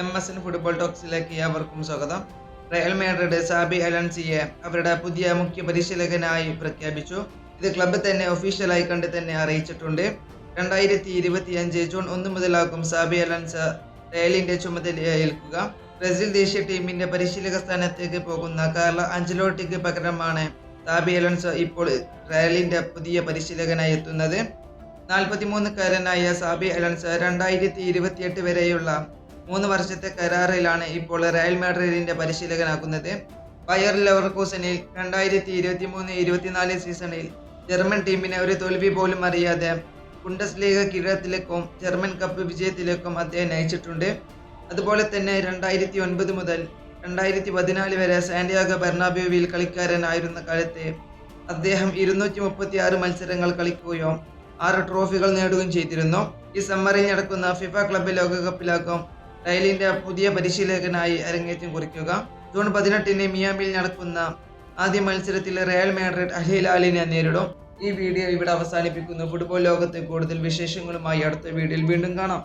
M S N football ടോക്സിലേക്ക് ഏവർക്കും സ്വാഗതം. റയൽ മാഡ്രിഡ് സാബി അലൻസിയെ അവരുടെ പുതിയ മുഖ്യ പരിശീലകനായി പ്രഖ്യാപിച്ചു. ഇത് ക്ലബ്ബ് തന്നെ ഒഫീഷ്യലായി കണ്ട് തന്നെ അറിയിച്ചിട്ടുണ്ട്. രണ്ടായിരത്തി ഇരുപത്തി അഞ്ച് ജൂൺ ഒന്ന് മുതലാകും സാബി അലൻസ് റയലിന്റെ ചുമതല ഏൽക്കുക. ബ്രസീൽ ദേശീയ ടീമിന്റെ പരിശീലക സ്ഥാനത്തേക്ക് പോകുന്ന കാർല അഞ്ചലോട്ടിക്ക് പകരമാണ് സാബി അലൻസ് ഇപ്പോൾ റയലിന്റെ പുതിയ പരിശീലകനായി എത്തുന്നത്. നാൽപ്പത്തിമൂന്നുകാരനായ സാബി അലൻസ് രണ്ടായിരത്തി ഇരുപത്തിയെട്ട് വരെയുള്ള മൂന്ന് വർഷത്തെ കരാറിലാണ് ഇപ്പോൾ റയൽ മാഡ്രിഡിന്റെ പരിശീലകനാക്കുന്നത് ബയർ ലെവർക്കൂസനിൽ രണ്ടായിരത്തി ഇരുപത്തി മൂന്ന് ഇരുപത്തിനാല് സീസണിൽ ജർമ്മൻ ടീമിനെ ഒരു തോൽവി പോലും അറിയാതെ കുണ്ടസ് ലീഗ കിരീടത്തിലേക്കും ജർമ്മൻ കപ്പ് വിജയത്തിലേക്കും അദ്ദേഹം നയിച്ചിട്ടുണ്ട്. അതുപോലെ തന്നെ രണ്ടായിരത്തി ഒൻപത് മുതൽ രണ്ടായിരത്തി പതിനാല് വരെ സാന്റിയാഗോ ബെർണാബ്യൂവിൽ കളിക്കാരനായിരുന്ന കാലത്ത് അദ്ദേഹം ഇരുന്നൂറ്റി മുപ്പത്തി ആറ് മത്സരങ്ങൾ കളിക്കുകയും ആറ് ട്രോഫികൾ നേടുകയും ചെയ്തിരുന്നു. ഈ സമ്മറിൽ നടക്കുന്ന ഫിഫ ക്ലബ്ബ് ലോകകപ്പിലാകും റയലിന്റെ പുതിയ പരിശീലകനായി അരങ്ങേറ്റം കുറിക്കുക. ജൂൺ പതിനെട്ടിന് മിയാമിൽ നടക്കുന്ന ആദ്യ മത്സരത്തിൽ റയൽ മാഡ്രിഡ് അഹിലാലിനെ നേരിടും. ഈ വീഡിയോ ഇവിടെ അവസാനിപ്പിക്കുന്നു. ഫുട്ബോൾ ലോകത്തെ കൂടുതൽ വിശേഷങ്ങളുമായി അടുത്ത വീഡിയോയിൽ വീണ്ടും കാണാം.